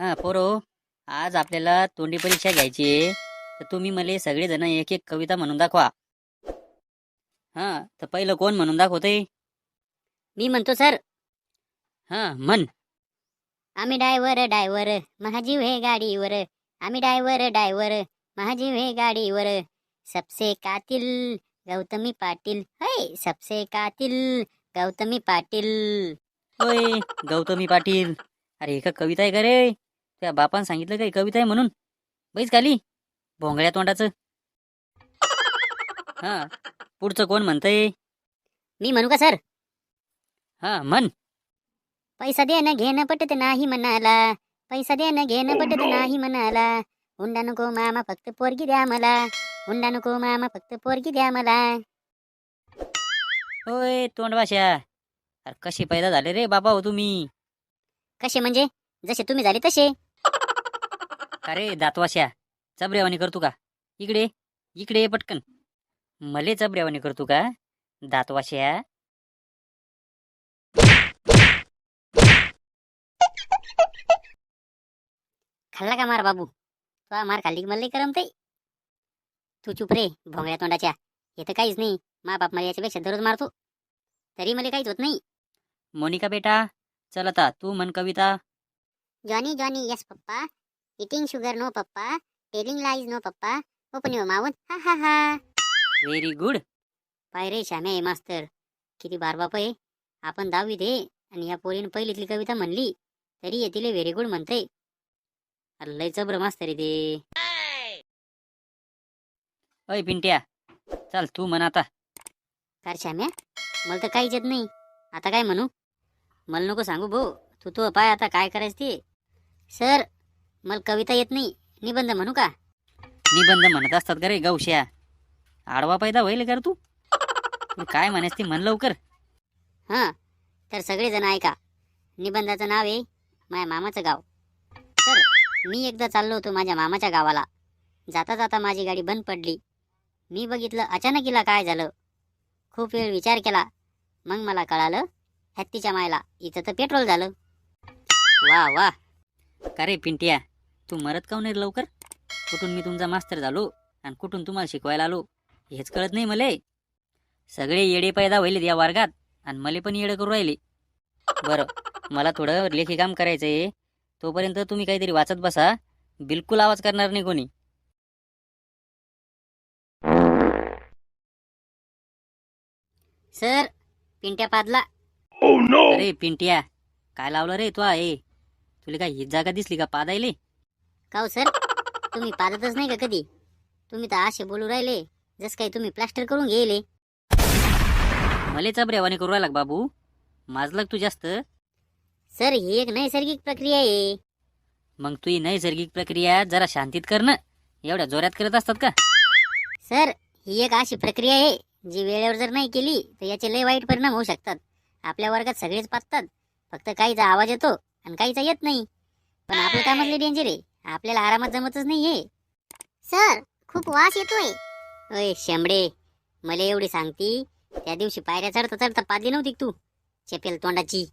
हां पोरो आज आपल्याला तोंडी परीक्षा घ्यायची आहे. तर तुम्ही मला सगळेजण एक एक कविता म्हणून दाखवा. हां तर पहिलं कोण म्हणून दाखवते मी म्हणतो सर. हां म्हण. आम्ही डायव्हर डायव्हर महाजीव हे गाडीवर. आम्ही डायव्हर डायव्हर महाजीव हे गाडीवर. सबसे कातिल गौतमी पाटील. है सबसे कातिल गौतमी पाटील. होय गौतमी पाटील. अरे एका कविता आहे का रे? त्या बापान सांगितलं काही कविता आहे म्हणून? बैस खाली. भोंगळ्या तोंडाचं. हां पुढचं कोण म्हणतंय? मी म्हणू का सर? हां म्हण. पैसा देणं घेणं पटत नाही म्हणाला पैसा देणं घेणं पटत नाही म्हणाला हुंडा नको मामा फक्त पोरगी द्या मला. हुंडा नको मामा फक्त पोरगी द्या मला. होय तोंडवाशा अरे कसे पैदा झाले रे बाबा हो तुम्ही. कसे म्हणजे? जसे तुम्ही झाले तसे. का रे दातवाश्या चबऱ्यावानी करतो का? इकडे इकडे ये पटकन. मले चबऱ्यावानी करतो का? दातवाश्या. खाल्ला का मार बाबू? तो मार खाल्ली की मला करमते तू चुप रे भोंगळ्या तोंडाच्या. हे तर काहीच नाही. मा बाप मला याच्यापेक्षा दररोज मारतो. तरी मला काहीच होत नाही. मोनिका बेटा चल आता तू म्हण कविता. Johnny Johnny yes papa. Eating sugar no papa telling lies no papa open your mouth ha ha ha very good पाय रे श्यामे मास्तर. किती बार बाप आहे. आपण दहावीत आहे आणि या पोरीनं पहिलीतली कविता म्हणली. तरी येतील व्हेरी गुड म्हणते. अरे लय जबर मास्तर ते. अय पिंट्या. चल तू म्हण आता. कार श्याम्या मला तर काहीच येत नाही. आता काय म्हणू? मला नको सांगू भाऊ. तू तो पाय आता काय करायचं ते? सर मला कविता येत नाही. निबंध म्हणू का? निबंध म्हणत असतात का रे गौश्या आडवा पैदा होईल का रे तू? तू काय म्हणायस ते म्हण लवकर. हां तर सगळेजण ऐका. निबंधाचं नाव आहे माझ्या मामाचं गाव. तर मी एकदा चाललो होतो माझ्या मामाच्या गावाला. जाता जाता माझी गाडी बंद पडली. मी बघितलं अचानक हिला काय झालं? खूप वेळ विचार केला. मग मला कळालं हत्तीच्या मायला इथं तर पेट्रोल झालं. वा वा. का रे पिंट्या? तू मरत काऊन रे लवकर? कुठून मी तुमचा मास्तर झालो आणि कुठून तुम्हाला शिकवायला आलो? हेच कळत नाही मले. सगळे येडे पैदा होईल या वर्गात आणि मले पण येडे करू राहिले. बरं मला थोडं लेखी काम करायचं आहे तोपर्यंत तुम्ही काहीतरी वाचत बसा. बिलकुल आवाज करणार नाही कोणी. सर पिंट्या पादला अरे पिंट्या काय लावलं रे तू आहे? तुला काय हीच जागा दिसली का पादायले का हो सर? तुम्ही पादतच नाही का कधी? तुम्ही तर असे बोलू राहिले जस काही तुम्ही प्लास्टर करून गेले मले चबऱ्यावाने करू राहिला का बाबू. माजलं का तू जास्त. सर ही एक नैसर्गिक प्रक्रिया आहे. मग तू ही नैसर्गिक प्रक्रिया जरा शांतीत कर ना. एवढ्या जोरात करत असतात का? सर ही एक अशी प्रक्रिया आहे जी वेळेवर जर नाही केली तर याचे लय वाईट परिणाम होऊ शकतात. आपल्या वर्गात सगळेच पाचतात फक्त काहीचा आवाज येतो आणि काहीचा येत नाही. पण आपलं कामच लय डेंजर आहे. आपल्याला आरामात जमतच नाहीये. सर खूप वास येतोय. ओय शेंबडे मला एवढी सांगती त्या दिवशी पायऱ्या चढता चढता पादली नव्हती का तू? चेपेल तोंडाची.